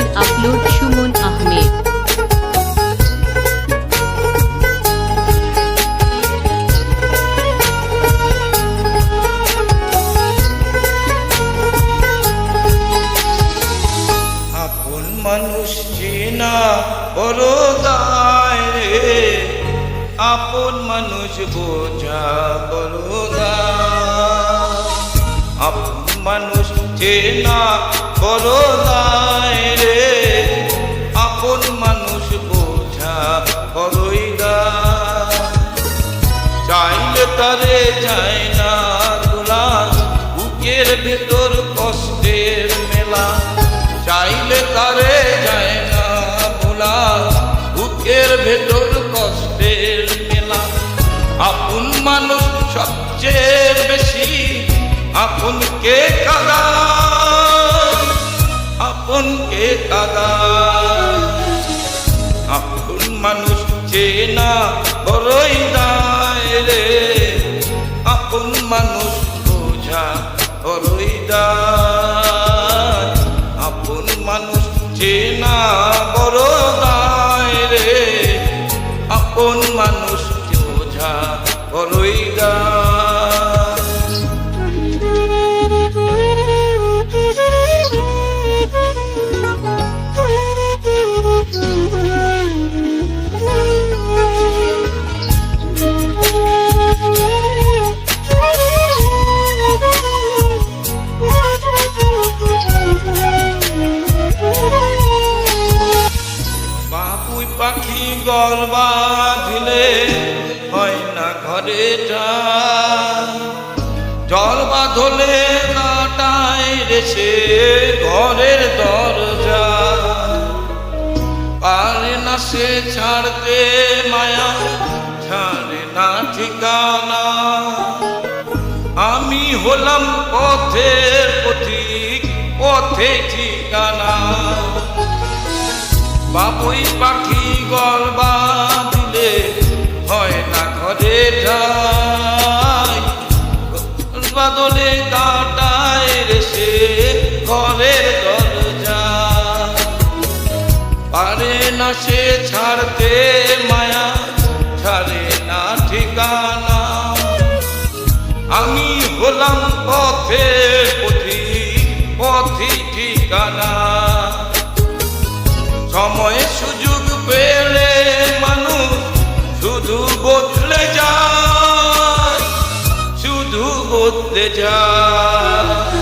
গানটির আপলোড সুমন আহমেদ। মানুষ চেনা বড় দায় রে। আপন মানুষ বোঝা বড় আপন মানুষ চেনা বড় ভেতর কষ্টের মেলা। চাইলে তারে যায় না ভোলা। বুকের ভেতর কষ্টের মেলা। আপন মানুষ সবচেয়ে বেশি। আপনকে কাদা আপনকে কাদা আপন মানুষ চেনা বড়ই দায় রে। আপন মানুষ দায় আপন মানুষ চেনা গল বাঁধিলে হয় না ঘরে জল বাঁধলে কাটায় রেছে ঘরের দরজা। পারে না সে ছাড়তে মায়া, ছাড়ে না ঠিকানা। আমি হলাম পথের পথিক, পথে ঠিকানা। বাবুই পাখি গল দিলে হয় না ঘরে বাদলে কাটায় রেসে ঘরের দরজা। পারে না সে ছাড়তে মায়া, ছাড়ে না ঠিকানা। আমি হলাম পথে পথি পথি ঠিকানা। সময় সুযোগ পেলে মানুষ শুধু বদলে যায়, শুধু বদলে যায়।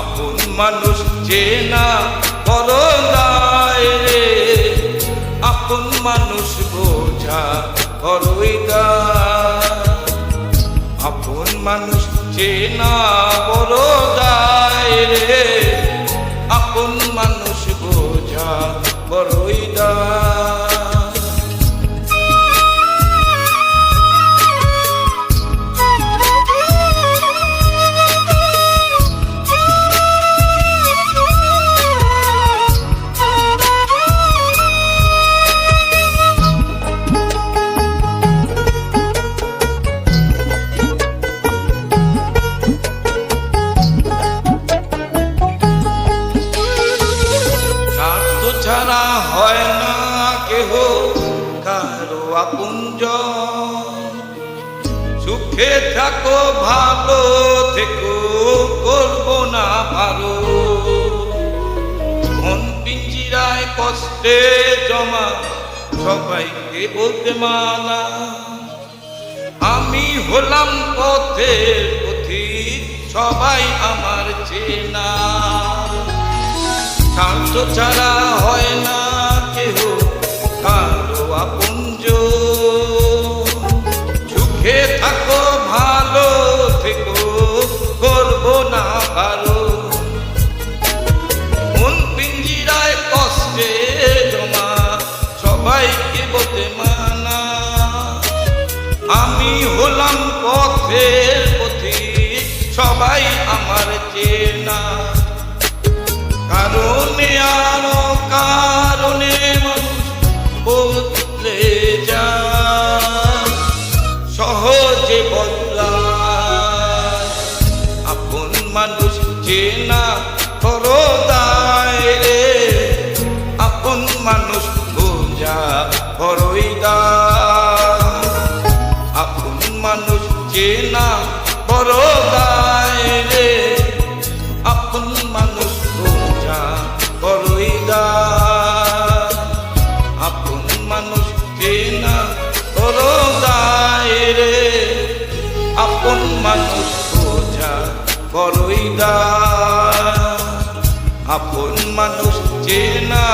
আপন মানুষ চেনা বড় দায় রে, আপন মানুষ বোঝা দায় আপন মানুষ চেনা বড় দায় রে বড়ই দায় সুখে থাকো, ভালো থেকো, করব না ভালো মন পিঞ্জিরায় কষ্টে জমা, সবাইকে বলতে মানা। আমি হলাম পথের পথি সবাই আমার চেনা। স্বার্থ ছাড়া হয় না পথের পথি সবাই আমার চেনা। কারণে আর কারণে মানুষ বলতে যা সহজে বদলা আপন মানুষ চেনা করো দায় রে। আপন মানুষ বোঝা করই মানুষ চেনা বড় দায় রে আপন মানুষ বোঝা বড়ই দায় আপন মানুষ চেনা বড় দায় রে আপন মানুষ বোঝা বড়ই আপন মানুষ চেনা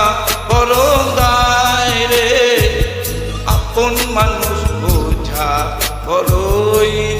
বড় দায় রে আপন মানুষ বোঝা বড়ই